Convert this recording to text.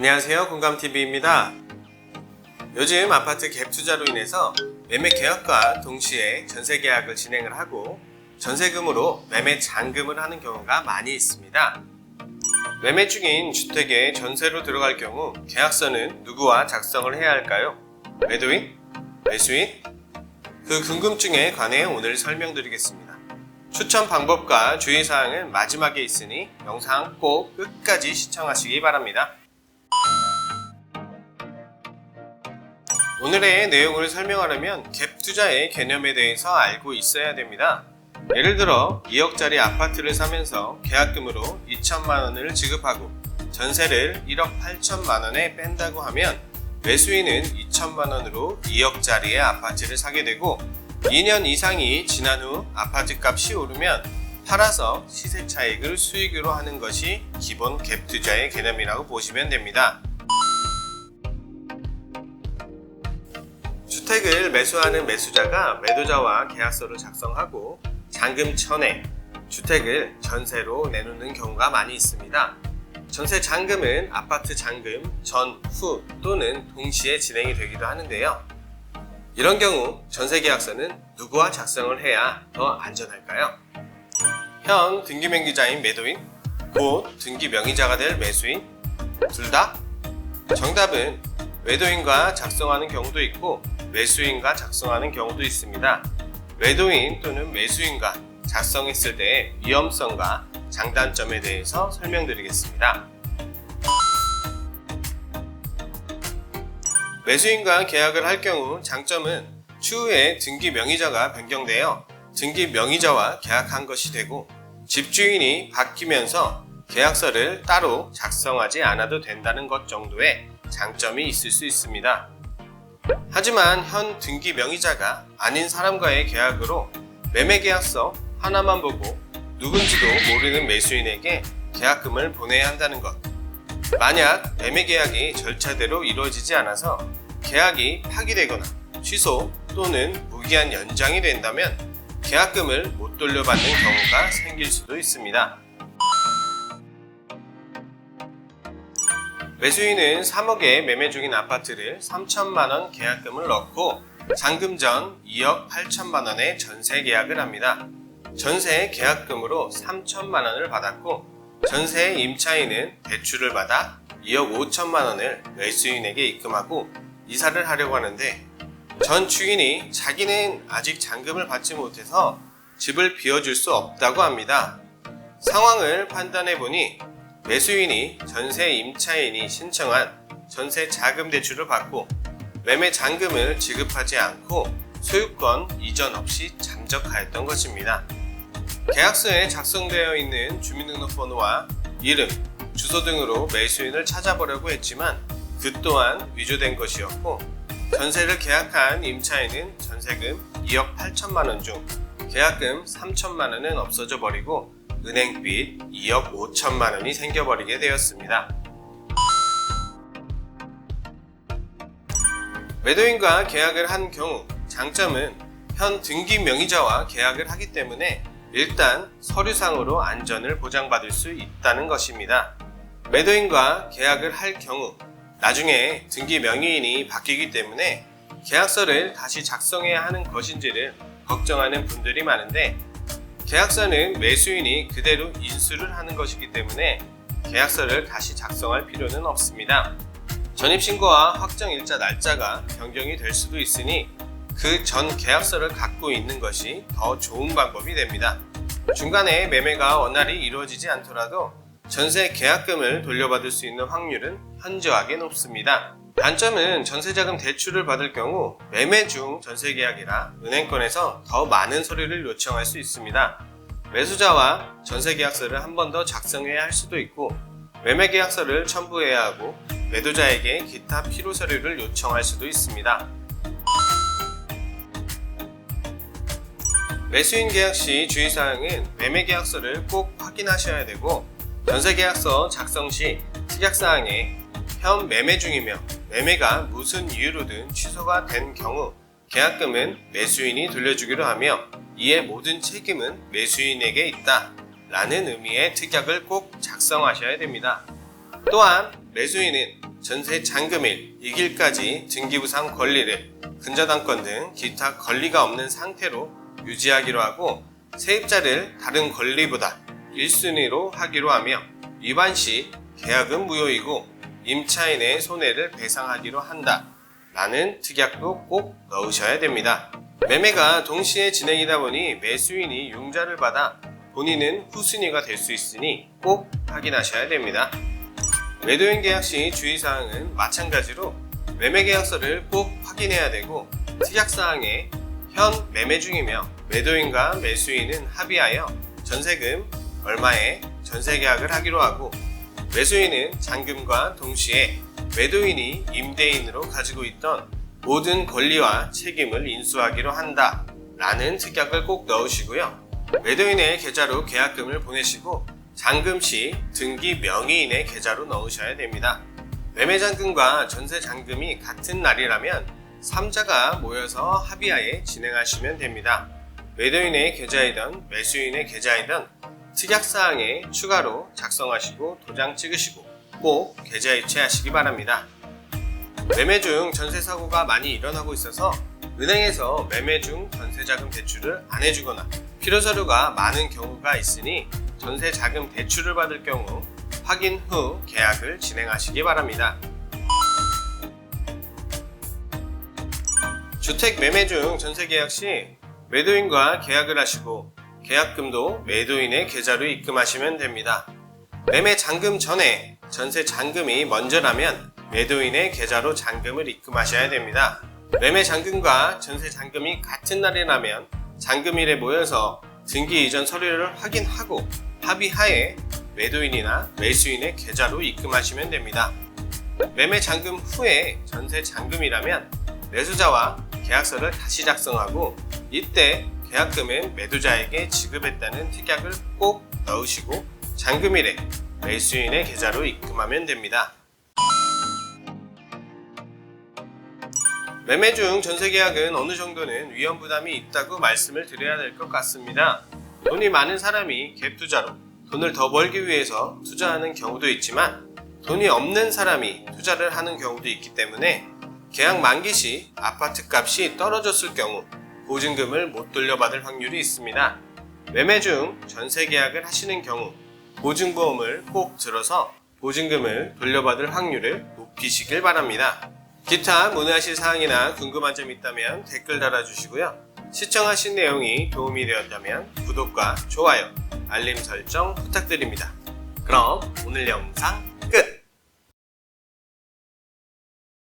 안녕하세요. 공감TV입니다. 요즘 아파트 갭 투자로 인해서 매매 계약과 동시에 전세 계약을 진행을 하고 전세금으로 매매 잔금을 하는 경우가 많이 있습니다. 매매 중인 주택에 전세로 들어갈 경우 계약서는 누구와 작성을 해야 할까요? 매도인? 매수인? 그 궁금증에 관해 오늘 설명드리겠습니다. 추천 방법과 주의사항은 마지막에 있으니 영상 꼭 끝까지 시청하시기 바랍니다. 오늘의 내용을 설명하려면 갭 투자의 개념에 대해서 알고 있어야 됩니다. 예를 들어 2억짜리 아파트를 사면서 계약금으로 2천만 원을 지급하고 전세를 1억 8천만 원에 뺀다고 하면 매수인은 2천만 원으로 2억짜리의 아파트를 사게 되고 2년 이상이 지난 후 아파트 값이 오르면 팔아서 시세 차익을 수익으로 하는 것이 기본 갭 투자의 개념이라고 보시면 됩니다. 주택을 매수하는 매수자가 매도자와 계약서를 작성하고 잔금 전에 주택을 전세로 내놓는 경우가 많이 있습니다. 전세 잔금은 아파트 잔금 전, 후 또는 동시에 진행이 되기도 하는데요. 이런 경우 전세 계약서는 누구와 작성을 해야 더 안전할까요? 현 등기 명의자인 매도인, 곧 등기 명의자가 될 매수인, 둘 다? 정답은 매도인과 작성하는 경우도 있고 매수인과 작성하는 경우도 있습니다. 매도인 또는 매수인과 작성했을 때의 위험성과 장단점에 대해서 설명드리겠습니다. 매수인과 계약을 할 경우 장점은 추후에 등기 명의자가 변경되어 등기 명의자와 계약한 것이 되고 집주인이 바뀌면서 계약서를 따로 작성하지 않아도 된다는 것 정도의 장점이 있을 수 있습니다. 하지만 현 등기 명의자가 아닌 사람과의 계약으로 매매 계약서 하나만 보고 누군지도 모르는 매수인에게 계약금을 보내야 한다는 것. 만약 매매 계약이 절차대로 이루어지지 않아서 계약이 파기되거나 취소 또는 무기한 연장이 된다면 계약금을 못 돌려받는 경우가 생길 수도 있습니다. 매수인은 3억에 매매 중인 아파트를 3천만 원 계약금을 넣고 잔금 전 2억 8천만 원의 전세 계약을 합니다. 전세 계약금으로 3천만 원을 받았고 전세 임차인은 대출을 받아 2억 5천만 원을 매수인에게 입금하고 이사를 하려고 하는데 전 주인이 자기는 아직 잔금을 받지 못해서 집을 비워줄 수 없다고 합니다. 상황을 판단해 보니 매수인이 전세 임차인이 신청한 전세 자금 대출을 받고 매매 잔금을 지급하지 않고 소유권 이전 없이 잠적하였던 것입니다. 계약서에 작성되어 있는 주민등록번호와 이름, 주소 등으로 매수인을 찾아보려고 했지만 그 또한 위조된 것이었고 전세를 계약한 임차인은 전세금 2억 8천만 원 중 계약금 3천만 원은 없어져 버리고 은행빚 2억 5천만 원이 생겨버리게 되었습니다. 매도인과 계약을 한 경우 장점은 현 등기 명의자와 계약을 하기 때문에 일단 서류상으로 안전을 보장받을 수 있다는 것입니다. 매도인과 계약을 할 경우 나중에 등기 명의인이 바뀌기 때문에 계약서를 다시 작성해야 하는 것인지를 걱정하는 분들이 많은데 계약서는 매수인이 그대로 인수를 하는 것이기 때문에 계약서를 다시 작성할 필요는 없습니다. 전입신고와 확정일자 날짜가 변경이 될 수도 있으니 그 전 계약서를 갖고 있는 것이 더 좋은 방법이 됩니다. 중간에 매매가 원활히 이루어지지 않더라도 전세 계약금을 돌려받을 수 있는 확률은 현저하게 높습니다. 단점은 전세자금 대출을 받을 경우 매매 중 전세 계약이라 은행권에서 더 많은 서류를 요청할 수 있습니다. 매수자와 전세 계약서를 한 번 더 작성해야 할 수도 있고 매매 계약서를 첨부해야 하고 매도자에게 기타 필요 서류를 요청할 수도 있습니다. 매수인 계약 시 주의사항은 매매 계약서를 꼭 확인하셔야 되고 전세 계약서 작성 시 특약사항에 현 매매 중이며 매매가 무슨 이유로든 취소가 된 경우 계약금은 매수인이 돌려주기로 하며 이에 모든 책임은 매수인에게 있다 라는 의미의 특약을 꼭 작성하셔야 됩니다. 또한 매수인은 전세 잔금일 이길까지 등기부상 권리를 근저당권 등 기타 권리가 없는 상태로 유지하기로 하고 세입자를 다른 권리보다 1순위로 하기로 하며 위반 시 계약은 무효이고 임차인의 손해를 배상하기로 한다. 라는 특약도 꼭 넣으셔야 됩니다. 매매가 동시에 진행이다 보니 매수인이 융자를 받아 본인은 후순위가 될 수 있으니 꼭 확인하셔야 됩니다. 매도인 계약 시 주의사항은 마찬가지로 매매 계약서를 꼭 확인해야 되고 특약사항에 현 매매 중이며 매도인과 매수인은 합의하여 전세금 얼마에 전세 계약을 하기로 하고 매수인은 잔금과 동시에 매도인이 임대인으로 가지고 있던 모든 권리와 책임을 인수하기로 한다 라는 특약을 꼭 넣으시고요. 매도인의 계좌로 계약금을 보내시고 잔금 시 등기 명의인의 계좌로 넣으셔야 됩니다. 매매 잔금과 전세 잔금이 같은 날이라면 3자가 모여서 합의하에 진행하시면 됩니다. 매도인의 계좌이든 매수인의 계좌이든 특약사항에 추가로 작성하시고 도장 찍으시고 꼭 계좌 이체하시기 바랍니다. 매매 중 전세 사고가 많이 일어나고 있어서 은행에서 매매 중 전세 자금 대출을 안 해주거나 필요 서류가 많은 경우가 있으니 전세 자금 대출을 받을 경우 확인 후 계약을 진행하시기 바랍니다. 주택 매매 중 전세 계약 시 매도인과 계약을 하시고 계약금도 매도인의 계좌로 입금하시면 됩니다. 매매 잔금 전에 전세 잔금이 먼저라면 매도인의 계좌로 잔금을 입금하셔야 됩니다. 매매 잔금과 전세 잔금이 같은 날이라면 잔금일에 모여서 등기 이전 서류를 확인하고 합의하에 매도인이나 매수인의 계좌로 입금하시면 됩니다. 매매 잔금 후에 전세 잔금이라면 매수자와 계약서를 다시 작성하고 이때 계약금은 매도자에게 지급했다는 특약을 꼭 넣으시고 잔금일에 매수인의 계좌로 입금하면 됩니다. 매매 중 전세 계약은 어느 정도는 위험 부담이 있다고 말씀을 드려야 될 것 같습니다. 돈이 많은 사람이 갭 투자로 돈을 더 벌기 위해서 투자하는 경우도 있지만 돈이 없는 사람이 투자를 하는 경우도 있기 때문에 계약 만기 시 아파트 값이 떨어졌을 경우 보증금을 못 돌려받을 확률이 있습니다. 매매 중 전세 계약을 하시는 경우 보증보험을 꼭 들어서 보증금을 돌려받을 확률을 높이시길 바랍니다. 기타 문의하실 사항이나 궁금한 점 있다면 댓글 달아주시고요. 시청하신 내용이 도움이 되었다면 구독과 좋아요, 알림 설정 부탁드립니다. 그럼 오늘 영상 끝!